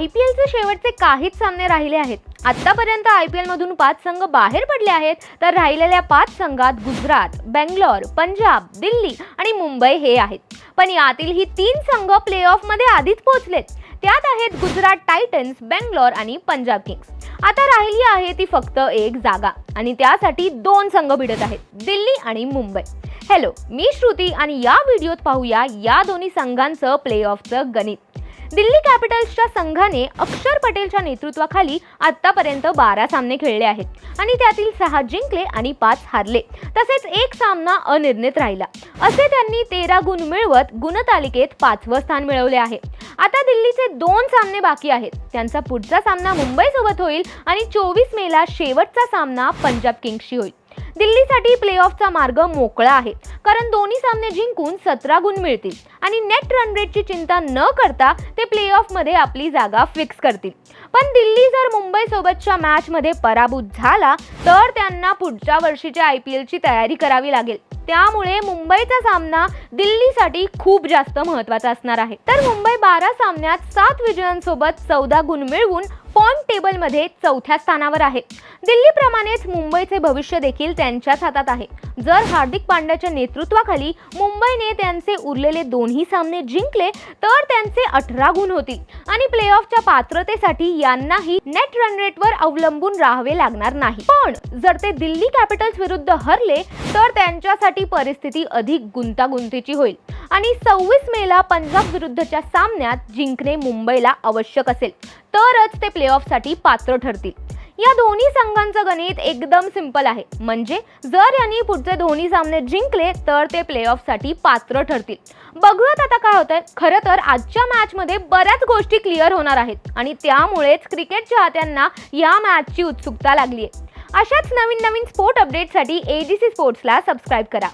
I P एलचे शेवटचे काहीच सामने राहिले आहेत. आत्तापर्यंत आय पी एलमधून पाच संघ बाहेर पडले आहेत तर राहिलेल्या पाच संघात गुजरात बेंगलोर पंजाब दिल्ली आणि मुंबई हे आहेत. पण यातील ही तीन संघ प्ले ऑफमध्ये आधीच पोहोचलेत. त्यात आहेत गुजरात टायटन्स बेंगलोर आणि पंजाब किंग्स. आता राहिली आहे ती फक्त एक जागा आणि त्यासाठी दोन संघ भिडत आहेत दिल्ली आणि मुंबई. हॅलो मी श्रुती आणि या व्हिडिओत पाहूया या दोन्ही संघांचं प्ले ऑफचं गणित. दिल्ली कॅपिटल्सच्या संघाने अक्षर पटेलच्या नेतृत्वाखाली आतापर्यंत बारा सामने खेळले आहेत. आणि त्यातील सहा जिंकले आणि पाच हारले. तसेच एक सामना अनिर्णित राहिला. असे त्यांनी तेरा गुण मिळवत गुणतालिकेत पाचवं स्थान मिळवले आहे. आता दिल्लीचे दोन सामने बाकी आहेत. त्यांचा पुढचा सामना मुंबईसोबत होईल आणि चोवीस मेला शेवटचा सामना पंजाब किंग्सशी होईल. दिल्लीसाठी प्लेऑफचा मार्ग मोकळा आहे. कारण दोन्ही सामने जिंकून सतरा गुण मिळतील. आणि नेट रन रेटची चिंता न करता ते प्लेऑफमध्ये आपली जागा फिक्स करतील. पण दिल्ली जर मुंबईसोबतच्या मॅचमध्ये पराभूत झाला तर त्यांना पुढच्या वर्षीच्या आय पी एलची तयारी करावी लागेल. त्यामुळे मुंबईचा सामना दिल्लीसाठी खूप जास्त महत्त्वाचा असणार आहे. तर मुंबई बारा सामन्यात सात विजयांसोबत चौदा गुण मिळवून फॉर्म टेबलमध्ये चौथ्या स्थानावर आहे. दिल्लीप्रमाणेच मुंबईचे भविष्य देखील त्यांच्याच हातात आहे. जर हार्दिक पांड्याच्या नेतृत्वाखाली मुंबईने त्यांचे उरलेले दोन्ही सामने जिंकले तर त्यांचे अठरा गुण होतील. आणि प्लेऑफच्या पात्रतेसाठी यांनाही नेट रन रेटवर अवलंबून राहावे लागणार नाही. पण जर ते दिल्ली कॅपिटल्स विरुद्ध हरले तर त्यांच्यासाठी परिस्थिती अधिक गुंतागुंतीची होईल. आणि सव्वीस मेला पंजाब विरुद्धच्या सामन्यात जिंकणे मुंबईला आवश्यक असेल. तरच ते प्लेऑफसाठी पात्र ठरतील. या दोन्ही संघांचं गणित एकदम सिंपल आहे. म्हणजे जर यांनी पुढचे दोन्ही सामने जिंकले तर ते प्लेऑफसाठी पात्र ठरतील. बघूयात आता काय होतंय. खरं तर आजच्या मॅचमध्ये बऱ्याच गोष्टी क्लिअर होणार आहेत. आणि त्यामुळेच क्रिकेट चाहत्यांना या मॅचची उत्सुकता लागली आहे अशाच नवीन नवीन स्पोर्ट अपडेटसाठी एजीसी स्पोर्ट्सला सबस्क्राईब करा.